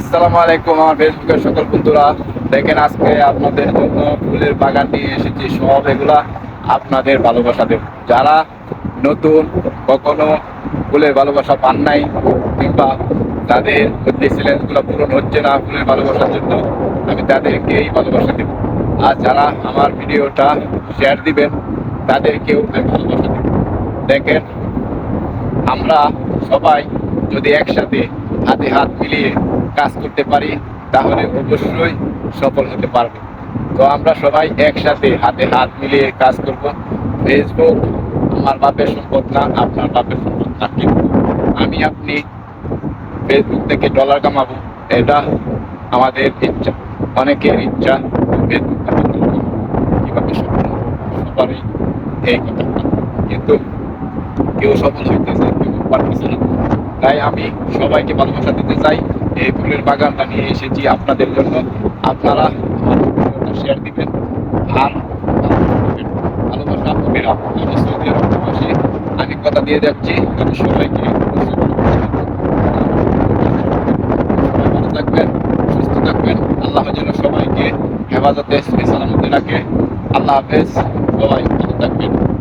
আসসালামু আলাইকুম আমার ফেসবুকের সকল বন্ধুরা। দেখেন আজকে আপনাদের জন্য ফুলের বাগান নিয়ে এসেছি। সব এগুলা আপনাদের ভালোবাসা দেব। যারা নতুন, কখনো ফুলের ভালোবাসা পান নাই, কিংবা তাদের যে চ্যালেঞ্জগুলো পূরণ হচ্ছে না ফুলের ভালোবাসার জন্য, আমি তাদেরকে এই ভালোবাসা দেব। আর যারা আমার ভিডিওটা শেয়ার দিবেন, তাদেরকেও আমি ভালোবাসা দেব। দেখেন, আমরা সবাই যদি একসাথে হাতে হাত মিলিয়ে কাজ করতে পারি, তাহলে অবশ্যই সফল হতে পারবে। তো আমরা সবাই একসাথে হাতে হাত মিলিয়ে কাজ করব। ফেসবুক আমার বাপের সম্পদ না, আপনার বাপের সম্পদ না কিন্তু আমি আপনি ফেসবুক থেকে ডলার কামাবো, এটা আমাদের ইচ্ছা, অনেকের ইচ্ছা ফেসবুক সফল কিন্তু কেউ সফল হইতেছে, কেউ পারতেছে না। তাই আমি সবাইকে ভালোবাসা দিতে চাই। এই ফুলের বাগানটা নিয়ে এসেছি আপনাদের জন্য। আপনারা শেয়ার দিবেন। আর ভালোবাসা হবে আমি সৌদি আরব আমি কথা দিয়ে যাচ্ছি আমি সবাইকে ভালো থাকবেন, সুস্থ থাকবেন। আল্লাহ যেন সবাইকে হেফাজতে সালামতে রাখে। আল্লাহ হাফেজ। সবাই ভালো থাকবেন।